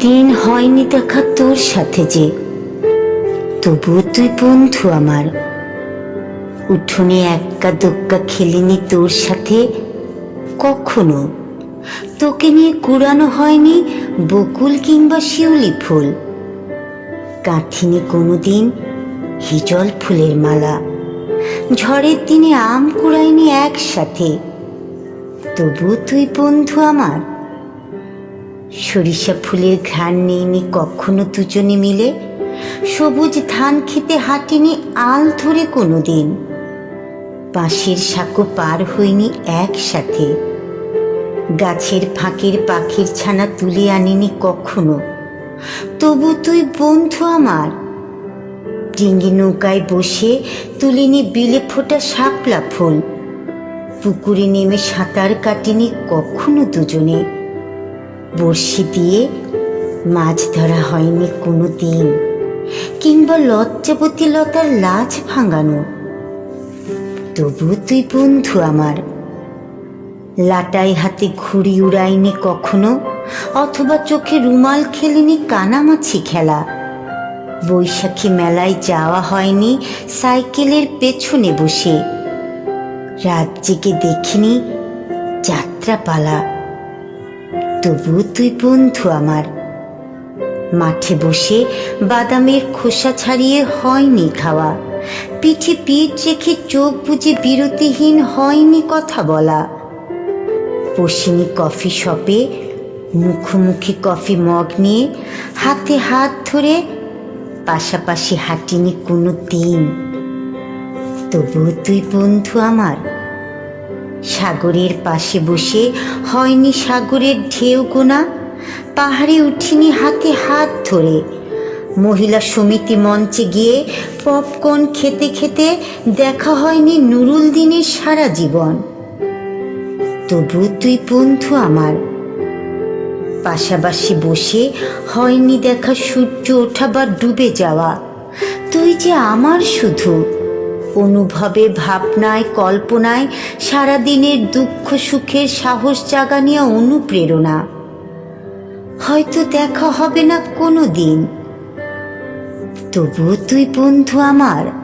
দেখা তোর সাথে যে। তবু তুই বন্ধু আমার। উঠোনে এক্কা দোক্কা খেলিনি তোর সাথে। কখনো? তোকে নিয়ে কুড়ানো হয়নি বকুল কিংবা শিউলি ফুল। কাঁথিনি কোনোদিন হিজল ফুলের মালা। ঝড়ের দিনে আম কুড়াইনি একসাথে। তবু তুই বন্ধু আমার। সরিষা ফুলের ঘ্রাণ নেইনি কখনো দুজনে মিলে। সবুজ ধান খেতে হাঁটিনি আল ধরে কোনো দিন পাশের সাঁকো পার হইনি একসাথে। গাছের ফাঁকের পাখির ছানা তুলে আনিনি কখনো। তবু তুই বন্ধু আমার। ডিঙ্গি নৌকায় বসে তুলিনি বিলে ফোটা শাপলা ফুল। পুকুরে নেমে সাঁতার কাটিনি কখনো দুজনে। বড়শি দিয়ে মাছ ধরা হয়নি কোনো দিন কিংবা লজ্জাবতী লতার লাজ ভাঙানো। তবু তুই বন্ধু আমার, লাটাই হাতে ঘুড়ি উড়াইনি কখনো, অথবা চোখে রুমাল খেলিনি কানামাছি খেলা। বৈশাখী মেলায় যাওয়া হয়নি সাইকেলের পেছনে বসে। রাত জেগে দেখিনি যাত্রাপালা। তবু তুই বন্ধু আমার। মাঠে বসে বাদামের খোসা ছাড়িয়ে হয়নি খাওয়া। পিঠে পিঠ রেখে চোখ বুঝে বিরতিহীন হয়নি কথা বলা। পশিনি কফি শপে মুখোমুখি কফি মগ নিয়ে হাতে হাত ধরে পাশাপাশি হাঁটিনি কোনো দিন। তবু তুই বন্ধু আমার। সাগরের পাশে বসে হয়নি সাগরের ঢেউ গোনা। পাহাড়ে উঠিনি হাতে হাত ধরে। মহিলা সমিতি মঞ্চে গিয়ে পপকর্ন খেতে খেতে দেখা হয়নি নুরুল দিনের সারা জীবন। তবু তুই বন্ধু আমার। পাশাপাশি বসে হয়নি দেখা সূর্য ওঠা বা ডুবে যাওয়া। তুই যে আমার শুধু। অনুভবে ভাবনায়, কল্পনায়, সারাদিনের দুঃখ, সুখের সাহস জাগানিয়া অনুপ্রেরণা। হয়তো দেখা হবে না কোনো দিন। তবুও তুই বন্ধু আমার।